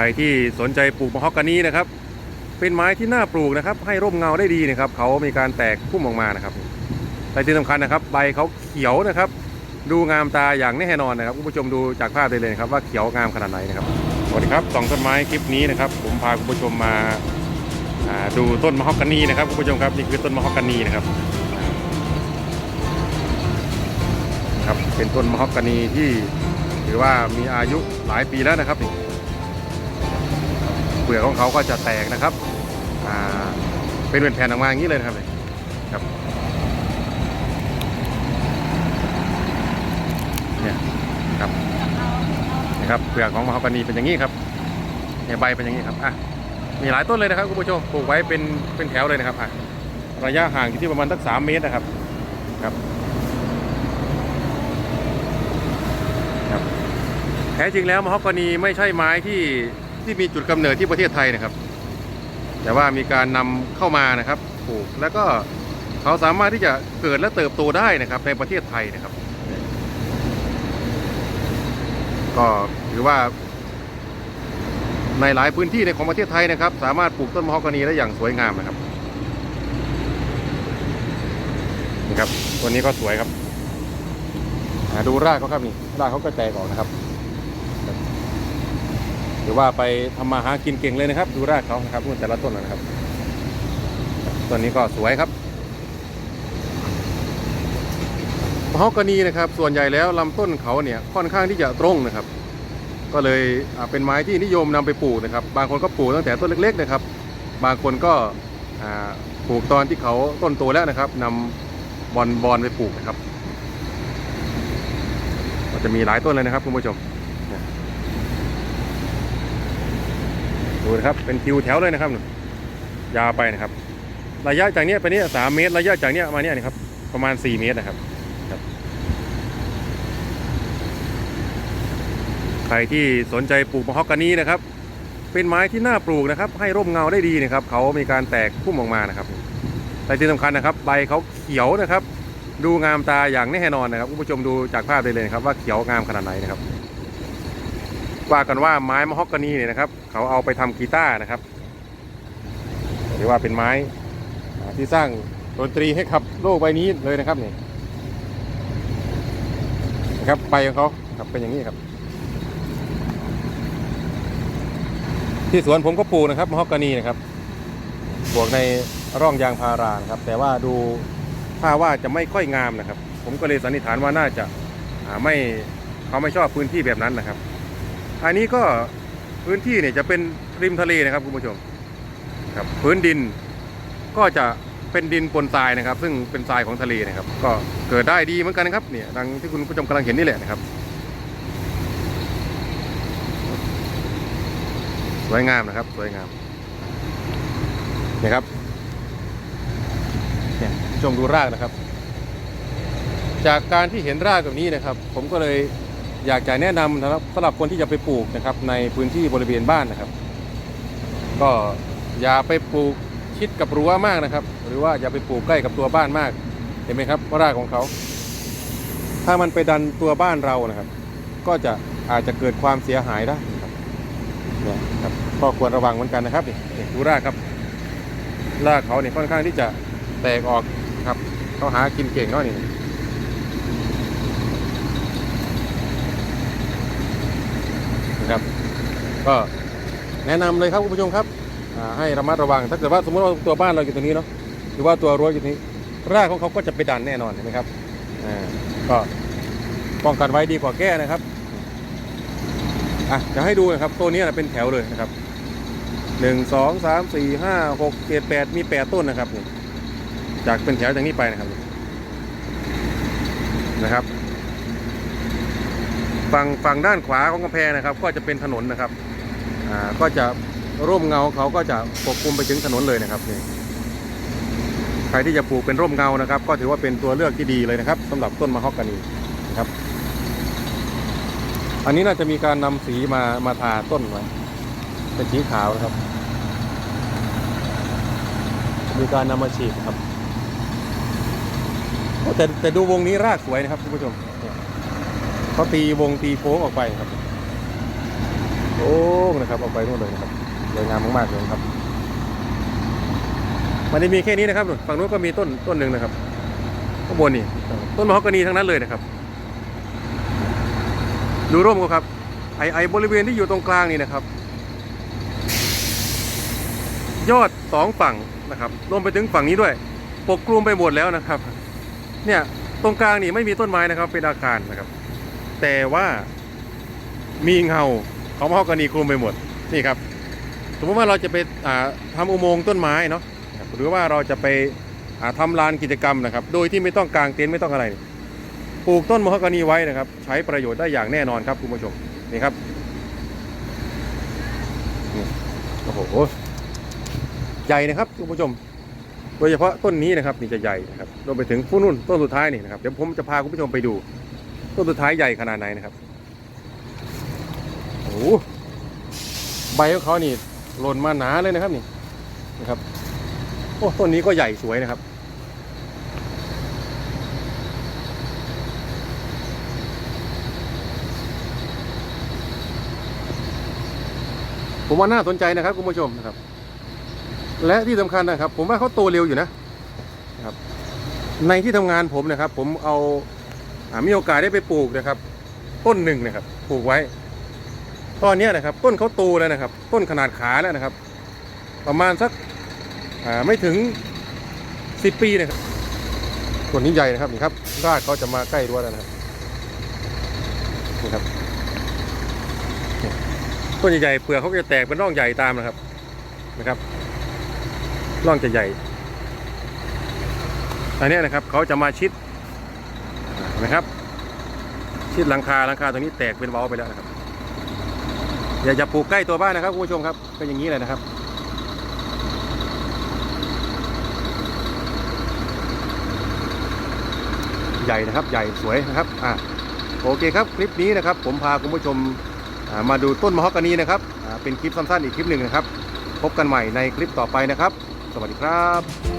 รที่สนใจปลูกมะฮอกกานีนะครับ เป็นไม้ที่น่าปลูกนะครับ ให้ร่มเงาได้ดีนะครับเขามีการแตกพุ่มออกมานะครับแต่ที่สำคัญนะครับ ใบเขาเขียวนะครับ ดูงามตาอย่างแน่นอนนะครับคุณผู้ชมดูจากภาพได้เลยนะครับว่าเขียวงามขนาดไหนนะครับสวัสดีครับสองต้นไม้คลิปนี้นะครับ ผมพาคุณผู้ชมมาอ่าดูต้นมะฮอกกานีนะครับคุณผู้ชมครับนี่คือต้นมะฮอกกานีนะครับครับเป็นต้นมะฮอกกานีที่ถือว่ามีอายุหลายปีแล้วนะครับนี่ เปลือกของเขาก็จะแตกนะครับเป็นแผ่นๆออกมาอย่างนี้เลยนะครับนี่ครับเนี่ยครับนะครับเปลือกของมะฮอกกานีเป็นอย่างนี้ครับเนี่ยใบเป็นอย่างนี้ครับอะมีหลายต้นเลยนะครับคุณผู้ชมปลูกไว้เป็นเป็นแถวเลยนะครับอะระยะห่างอยู่ที่ประมาณสักสามเมตรนะครับครับครับ แท้จริงแล้วมะฮอกกานีไม่ใช่ไม้ที่ ที่มีจุดกำเนิดที่ประเทศไทยนะครับ แต่ว่ามีการนำเข้ามานะครับปลูกแล้วก็เขาสามารถที่จะเกิดและเติบโตได้นะครับ ในประเทศไทยนะครับ ก็ถือว่า ในหลายพื้นที่ในของประเทศไทยนะครับ สามารถปลูกต้นมะฮอกกานีได้อย่างสวยงามนะครับนี่ครับตัวนี้ก็สวยครับดูรากเขาครับนี่รากเขาก็แตกออกนะครับ ถือว่าไปทำมาหากินเก่งเลยนะครับ ดูรากเขานะครับนู่นแต่ละต้นนะครับต้นนี้ก็สวยครับมะฮอกกานีนะครับ ส่วนใหญ่แล้วลำต้นเขาเนี่ยค่อนข้างที่จะตรงนะครับ ก็เลยเป็นไม้ที่นิยมนำไปปลูกนะครับ บางคนก็ปลูกตั้งแต่ต้นเล็ก ๆ นะครับ บางคนก็ปลูกตอนที่เขาต้นโตแล้วนะครับนำบอลบอลไปปลูกนะครับ ก็จะมีหลายต้นเลยนะครับคุณผู้ชมเนี่ย ดูนะครับเป็นคิวแถวเลยนะครับยาวไปนะครับ ระยะจากเนี้ยไปเนี้ยสามเมตร ระยะจากเนี้ยมาเนี้ยนะครับ ประมาณ4เมตรนะครับ ใครที่สนใจปลูกมะฮอกกานีนะครับ เป็นไม้ที่น่าปลูกนะครับ ให้ร่มเงาได้ดีนะครับ เขามีการแตกพุ่มออกมานะครับแต่ที่สำคัญนะครับ ใบเขาเขียวนะครับ ดูงามตาอย่างแน่นอนนะครับคุณผู้ชมดูจากภาพได้เลยนะครับ ว่าเขียวงามขนาดไหนนะครับ ว่ากันว่าไม้มะฮอกกานีเนี่ยนะครับ เขาเอาไปทำกีตาร์นะครับหรือว่าเป็นไม้ที่สร้างดนตรีให้กับโลกใบนี้เลยนะครับนี่นะครับใบของเขาครับเป็นอย่างนี้ครับ ที่สวนผมก็ปลูกนะครับมะฮอกกานีนะครับบวกในร่องยางพารานะครับ แต่ว่าดูถ้าว่าจะไม่ค่อยงามนะครับ ผมก็เลยสันนิษฐานว่าน่าจะาไม่เขาไม่ชอบพื้นที่แบบนั้นนะครับ อันนี้ก็พื้นที่เนี่ยจะเป็นริมทะเลนะครับคุณผู้ชมครับพื้นดินก็จะเป็นดินปนทรายนะครับ ซึ่งเป็นทรายของทะเลนะครับ ก็เกิดได้ดีเหมือนกันนะครับเนี่ยดังที่คุณผู้ชมกำลังเห็นนี่แหละนะครับสวยงามนะครับสวยงามนี่ครับเนี่ยชมดูรากนะครับ จากการที่เห็นรากแบบนี้นะครับ ผมก็เลย อยากจะแนะนำนะครับสำหรับคนที่จะไปปลูกนะครับในพื้นที่บริเวณบ้านนะครับ ก็อย่าไปปลูกชิดกับรั้วมากนะครับ หรือว่าอย่าไปปลูกใกล้กับตัวบ้านมาก เห็นไหมครับว่ารากของเขา ถ้ามันไปดันตัวบ้านเรานะครับ ก็จะอาจจะเกิดความเสียหายได้นะครับเนี่ยครับก็ควรระวังเหมือนกันนะครับนี่ดูรากครับ รากเขาเนี่ยค่อนข้างที่จะแตกออกครับเขาหากินเก่งเนาะนี่ นะครับ ก็แนะนำเลยครับคุณผู้ชมครับให้ระมัดระวัง ถ้าเกิดว่าสมมติว่าตัวบ้านเราอยู่ตรงนี้เนาะหรือว่าตัวรั้วอยู่ตรงนี้รากของเขาก็จะไปดันแน่นอนเห็นไหมครับอ่าก็ป้องกันไว้ดีกว่าแก้นะครับอะจะให้ดูนะครับตัวนี้นะเป็นแถวเลยนะครับหนึ่งสองสามสี่ห้าหกเจ็ดแปดมีแปดต้นนะครับจากเป็นแถวจากนี้ไปนะครับนะครับ ฝั่งฝั่งด้านขวาของกำแพงนะครับ ก็จะเป็นถนนนะครับอ่าก็จะร่มเงาเขาก็จะปกคลุมไปถึงถนนเลยนะครับนี่ใครที่จะปลูกเป็นร่มเงานะครับ ก็ถือว่าเป็นตัวเลือกที่ดีเลยนะครับสำหรับต้นมะฮอกกานีนะครับ อันนี้น่าจะมีการนำสีมามาทาต้นไว้เป็นสีขาวนะครับ มีการนำมาฉีดครับแต่แต่ดูวงนี้รากสวยนะครับคุณผู้ชม เขาตีวงตีโค้งออกไปครับโอ้นะครับเอาไปนู่นเลยนะครับสวยงามมากๆเลยครับ มันไม่มีแค่นี้นะครับฝั่งนู้นก็มีต้นต้นหนึ่งนะครับข้างบนนี่ต้นมะฮอกกานีทั้งนั้นเลยนะครับ ดูร่มก็ครับ ไอไอบริเวณที่อยู่ตรงกลางนี่นะครับ ยอดสองฝั่งนะครับรวมไปถึงฝั่งนี้ด้วย ปกคลุมไปหมดแล้วนะครับ เนี่ยตรงกลางนี่ไม่มีต้นไม้นะครับ เป็นอาคารนะครับ แต่ว่ามีเงาของมะฮอกกานีคลุมไปหมดนี่ครับ สมมติว่าเราจะไปอ่าทำอุโมงค์ต้นไม้เนาะหรือว่าเราจะไปอ่าทำลานกิจกรรมนะครับ โดยที่ไม่ต้องกางเต็นท์ไม่ต้องอะไรปลูกต้นมะฮอกกานีไว้นะครับ ใช้ประโยชน์ได้อย่างแน่นอนครับคุณผู้ชมนี่ครับโอ้โหใหญ่นะครับคุณผู้ชม โดยเฉพาะต้นนี้นะครับนี่จะใหญ่นะครับรวมไปถึงผู้นุ่นต้นสุดท้ายนี่นะครับเดี๋ยวผมจะพาคุณผู้ชมไปดู ต้นสุดท้ายใหญ่ขนาดไหนนะครับโอ้โหใบของเขานี่หล่นมาหนาเลยนะครับนี่นะครับโอ้ต้นนี้ก็ใหญ่สวยนะครับผมว่าน่าสนใจนะครับคุณผู้ชมนะครับ และที่สำคัญนะครับ ผมว่าเขาโตเร็วอยู่นะนะครับ ในที่ทำงานผมนะครับ ผมเอา มีโอกาสได้ไปปลูกนะครับ ต้นหนึ่งนะครับ ปลูกไว้ตอนเนี้ยนะครับ ต้นเขาโตแล้วนะครับ ต้นขนาดขาแล้วนะครับ ประมาณสักไม่ถึงสิบปีนะครับต้นนี้ใหญ่นะครับนี่ครับรากเขาจะมาใกล้รั้วแล้วนะครับนี่ครับต้นใหญ่ๆเปลือกเขาจะแตกเป็นร่องใหญ่ตามนะครับนะครับร่องจะใหญ่อันนี้นะครับเขาจะมาชิด นะครับ ชิดหลังคาหลังคาตรงนี้แตกเป็นเว้าไปแล้วนะครับ อย่าจะปลูกใกล้ตัวบ้านนะครับคุณผู้ชมครับเป็นอย่างนี้เลยนะครับใหญ่นะครับใหญ่สวยนะครับอ่าโอเคครับคลิปนี้นะครับ ผมพาคุณผู้ชมมาดูต้นมะฮอกกานีนะครับเป็นคลิปสั้นๆอีกคลิปหนึ่งนะครับ พบกันใหม่ในคลิปต่อไปนะครับ สวัสดีครับ